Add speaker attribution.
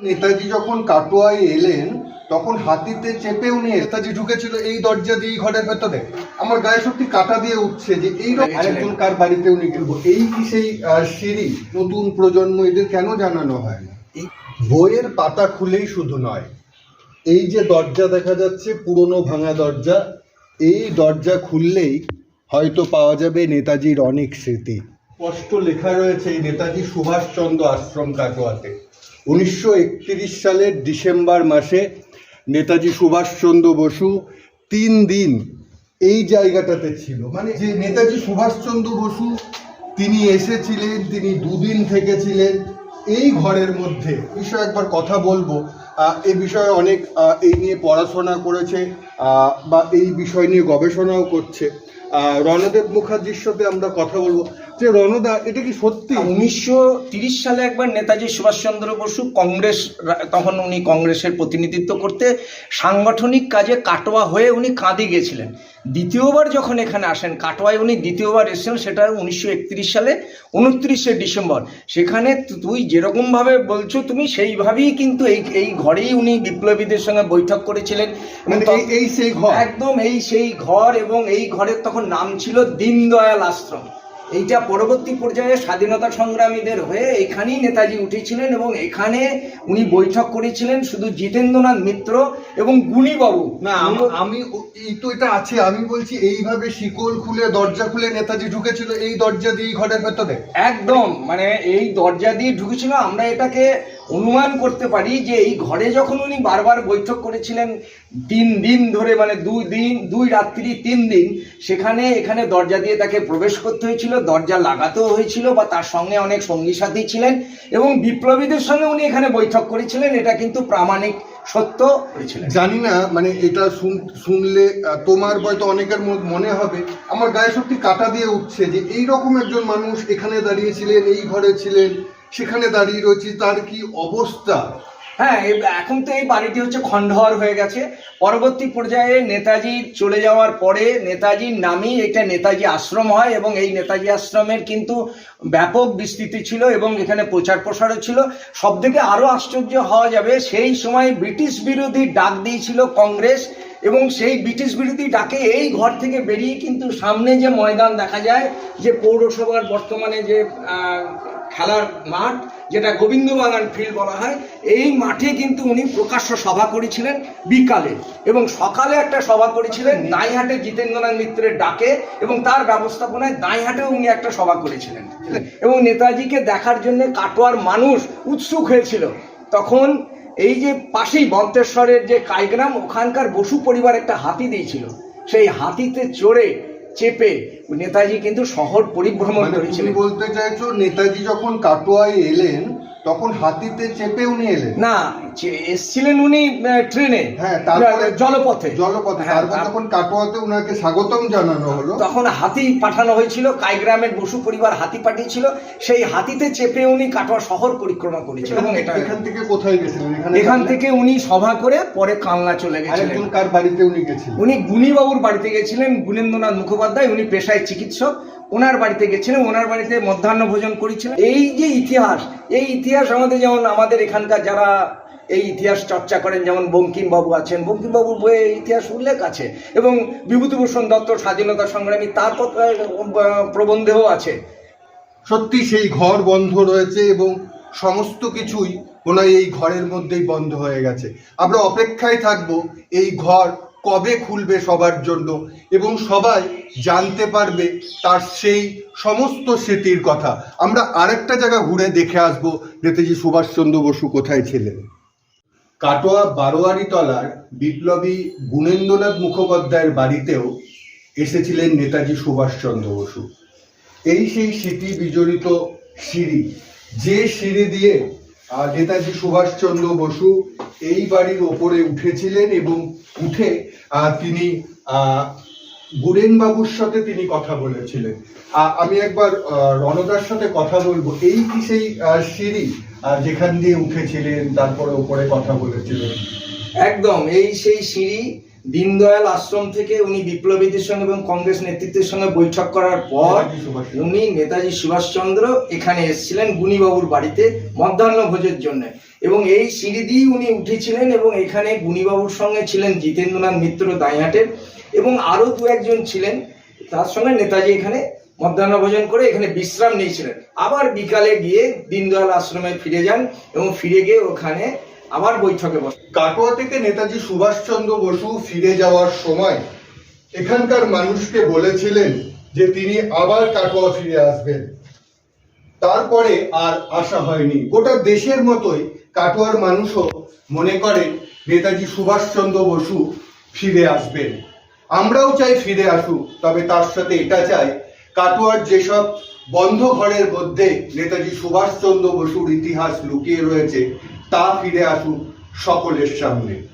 Speaker 1: নেতাজি যখন কাটোয়ায় এলেন তখন হাতিতে চেপে উনি নেতাজি ঢুকেছিল এই দরজা দিয়ে ঘরের ভেতরে। আমার গায়ে সত্যি কাটা দিয়ে উঠছে যে এই রকম আরেকজন কার বাড়িতে উনি গেলবো এই কি সেই সিঁড়ি? নতুন প্রজন্ম এদের কেন জানানো হয় না? বইয়ের পাতা খুলেই শুধু নয় এই যে দরজা দেখা যাচ্ছে পুরনো ভাঙা দরজা এই দরজা খুললেই হয়তো পাওয়া যাবে নেতাজির অনেক স্মৃতি। স্পষ্ট লেখা রয়েছে এই নেতাজি সুভাষচন্দ্র আশ্রম কাটোয়াতে। উনিশশো একত্রিশ সালের ডিসেম্বর মাসে নেতাজি সুভাষচন্দ্র বসু তিন দিন এই জায়গাটাতে ছিল। মানে যে নেতাজি সুভাষচন্দ্র বসু, তিনি এসেছিলেন, তিনি দুদিন থেকেছিলেন এই ঘরের মধ্যে। বিষয়ে একবার কথা বলব। এই বিষয়ে অনেক এই নিয়ে পড়াশোনা করেছে বা এই বিষয় নিয়ে গবেষণাও করছে। রণদেব মুখার্জির সাথে আমরা কথা বলব। যে রণদা এটা কি সত্যি?
Speaker 2: উনিশশো তিরিশ সালে একবার নেতাজি সুভাষচন্দ্র বসু কংগ্রেস তখন উনি কংগ্রেসের প্রতিনিধিত্ব করতে সাংগঠনিক কাজে কাটোয়া হয়ে উনি কাঁদি গেছিলেন। দ্বিতীয়বার যখন এখানে আসেন কাটোয়ায় উনি দ্বিতীয়বার এসেছেন সেটা উনিশশো একত্রিশ সালে উনত্রিশে ডিসেম্বর। সেখানে তুই যেরকমভাবে বলছো তুমি সেইভাবেই কিন্তু এই এই ঘরেই উনি বিপ্লবীদের সঙ্গে বৈঠক করেছিলেন।
Speaker 1: মানে এই সেই ঘর?
Speaker 2: একদম এই সেই ঘর এবং এই ঘরের তখন নাম ছিল দীনদয়াল আশ্রম। এইটা পরবর্তী পর্যায়ে স্বাধীনতা সংগ্রামীদের হয়ে এখানেই নেতাজি উঠেছিলেন এবং এখানে উনি বৈঠক করেছিলেন শুধু জিতেন্দ্রনাথ মিত্র এবং গুণীবাবু।
Speaker 1: না আম- আমি এই তো এটা আছে আমি বলছি এইভাবে শিকল খুলে দরজা খুলে নেতাজি ঢুকেছিল এই দরজা দিয়ে ঘরের ভেতরে?
Speaker 2: একদম মানে এই দরজা দিয়ে ঢুকেছিল আমরা এটাকে অনুমান করতে পারি যে এই ঘরে যখন উনি বারবার বৈঠক করেছিলেন, তিন দিন ধরে মানে দুই দিন, দুই রাত্রি, তিন দিন, সেখানে, এখানে দরজা দিয়ে তাকে প্রবেশ করতে হয়েছিল, দরজা লাগাতেও হয়েছিল বা তার সঙ্গে অনেক সঙ্গী সাথী ছিলেন এবং বিপ্লবীদের সঙ্গে উনি এখানে বৈঠক করেছিলেন, এটা কিন্তু প্রামাণিক সত্য
Speaker 1: জানি না মানে এটা শুন- শুনলে তোমার হয়তো অনেকের মনে হবে, আমার গায়ে সত্যি কাটা দিয়ে উঠছে যে এই রকম একজন মানুষ এখানে দাঁড়িয়েছিলেন এই ঘরে ছিলেন সেখানে দাঁড়িয়ে রয়েছে, তার কি অবস্থা?
Speaker 2: হ্যাঁ এখন তো এই বাড়িটি হচ্ছে খণ্ডহর হয়ে গেছে। পরবর্তী পর্যায়ে নেতাজি চলে যাওয়ার পরে নেতাজির নামেই এটা নেতাজি আশ্রম হয় এবং এই নেতাজি আশ্রমের কিন্তু ব্যাপক বিস্তৃতি ছিল এবং এখানে প্রচার প্রসারও ছিল। সব থেকে আরও আশ্চর্য হওয়া যাবে, সেই সময় ব্রিটিশ বিরোধী ডাক দিয়েছিল কংগ্রেস এবং সেই ব্রিটিশ বিরোধী ডাকে এই ঘর থেকে বেরিয়ে কিন্তু সামনে যে ময়দান দেখা যায়, যে পৌরসভার বর্তমানে যে খেলার মাঠ, যেটা গোবিন্দবাগান ফিল্ড বলা হয়, এই মাঠে কিন্তু উনি প্রকাশ্য সভা করেছিলেন বিকালে। এবং সকালে একটা সভা করেছিলেন দাইহাটে জিতেন্দ্রনাথ মিত্রের ডাকে, এবং তার ব্যবস্থাপনায় দাইহাটেও উনি একটা সভা করেছিলেন। এবং নেতাজিকে দেখার জন্য কাটোয়ার মানুষ উৎসুক হয়েছিল। তখন এই যে পাশেই বন্তেশ্বরের যে কাইগ্রাম, ওখানকার বসু পরিবার একটা হাতি দিয়েছিল। সেই হাতিতে চড়ে চেপে নেতাজি কিন্তু শহর পরিভ্রমণ
Speaker 1: মানে তুমি
Speaker 2: করেছিলেন
Speaker 1: বলতে চাইছো নেতাজি যখন কাটোয়ায় এলেন তখন হাতিতে চেপে উনি এলেন।
Speaker 2: না এসছিলেন উনি ট্রেনে
Speaker 1: হ্যাঁ তারপরে
Speaker 2: জলপথে।
Speaker 1: জলপথে
Speaker 2: হ্যাঁ,
Speaker 1: তারপর
Speaker 2: তার-
Speaker 1: যখন কাটোয়াতে উনাকে স্বাগতম জানানো হলো
Speaker 2: তখন হাতি পাঠানো হয়েছিল কাইগ্রামের বসু পরিবার হাতি পাঠিয়েছিল সেই হাতিতে চেপে উনি কাটোয়া শহর পরিক্রমা করেছিলেন এবং এটা
Speaker 1: এখান থেকে কোথায় গেছিলেন?
Speaker 2: এখান থেকে উনি সভা করে পরে কালনা চলে গেছিলেন।
Speaker 1: কার বাড়িতে উনি গেছিলেন?
Speaker 2: উনি গুণীবাবুর বাড়িতে গেছিলেন গুণেন্দ্রনাথ মুখোপাধ্যায় উনি পেশায় চিকিৎসক। ওনার বাড়িতে গেছিলেন, ওনার বাড়িতে মধ্যাহ্ন ভোজন করেছিলেন। এই যে ইতিহাস, এই ইতিহাস আমাদের যেমন আমাদের এখানকার যারা এই ইতিহাস চর্চা করেন, যেমন বঙ্কিমবাবু আছেন, বঙ্কিমবাবুর বইয়ে ইতিহাস উল্লেখ আছে। এবং বিভূতিভূষণ দত্ত স্বাধীনতা সংগ্রামী, তার প্রবন্ধেও আছে।
Speaker 1: সত্যি সেই ঘর বন্ধ রয়েছে এবং সমস্ত কিছুই ওনার এই ঘরের মধ্যেই বন্ধ হয়ে গেছে। আমরা অপেক্ষায় থাকব, এই ঘর কবে খুলবে সবার জন্য এবং সবাই জানতে পারবে তার সেই সমস্ত স্মৃতির কথা। আমরা আরেকটা জায়গা ঘুরে দেখে আসব, নেতাজি সুভাষচন্দ্র বসু কোথায় ছিলেন? কাটোয়া বারোয়ারি তলার বিপ্লবী গুণেন্দ্রনাথ মুখোপাধ্যায়ের বাড়িতেও এসেছিলেন নেতাজি সুভাষচন্দ্র বসু। এই সেই স্মৃতি বিজড়িত সিঁড়ি, যে সিঁড়ি দিয়ে নেতাজি সুভাষচন্দ্র বসু এই বাড়ির ওপরে উঠেছিলেন এবং উঠে তিনি আহ, গুরেন বাবুর সাথে তিনি কথা বলেছিলেন। আমি একবার রণদার সাথে কথা বলব। এই কি সেই সিঁড়ি যেখান দিয়ে উঠেছিলেন তারপরে ওপরে কথা বলেছিলেন?
Speaker 2: একদম এই সেই সিঁড়ি দীনদয়াল আশ্রম থেকে উনি বিপ্লবীদের সঙ্গে এবং কংগ্রেস নেতৃত্বের সঙ্গে বৈঠক করার পর উনি নেতাজি সুভাষচন্দ্র এখানে এসেছিলেন গুণীবাবুর বাড়িতে মধ্যাহ্ন ভোজের জন্য। এবং এই সিঁড়ি দিয়েই উনি উঠেছিলেন এবং এখানে গুণীবাবুর সঙ্গে ছিলেন জিতেন্দ্রনাথ মিত্র দাইহাটের এবং আরও দু একজন ছিলেন। তার সঙ্গে নেতাজি এখানে মধ্যাহ্ন ভোজন করে এখানে বিশ্রাম নিয়েছিলেন। আবার বিকালে গিয়ে দীনদয়াল আশ্রমে ফিরে যান এবং ফিরে গিয়ে ওখানে আবার বৈঠকে বসেন
Speaker 1: কাটোয়া থেকে নেতাজি সুভাষচন্দ্র বসু ফিরে যাওয়ার সময় এখানকার মানুষকে বলেছিলেন যে তিনি আবার কাটোয়া ফিরে আসবেন। তারপরে আর আসা হয়নি। গোটা দেশের মতোই কাটোয়ার মানুষও মনে করে নেতাজি সুভাষচন্দ্র বসু ফিরে আসবেন। আমরাও চাই ফিরে আসুক, তবে তার সাথে এটা চাই, কাটোয়ার যেসব বন্ধ ঘরের মধ্যে নেতাজি সুভাষচন্দ্র বসুর ইতিহাস লুকিয়ে রয়েছে তা ফিরে আসুক সকলের সামনে।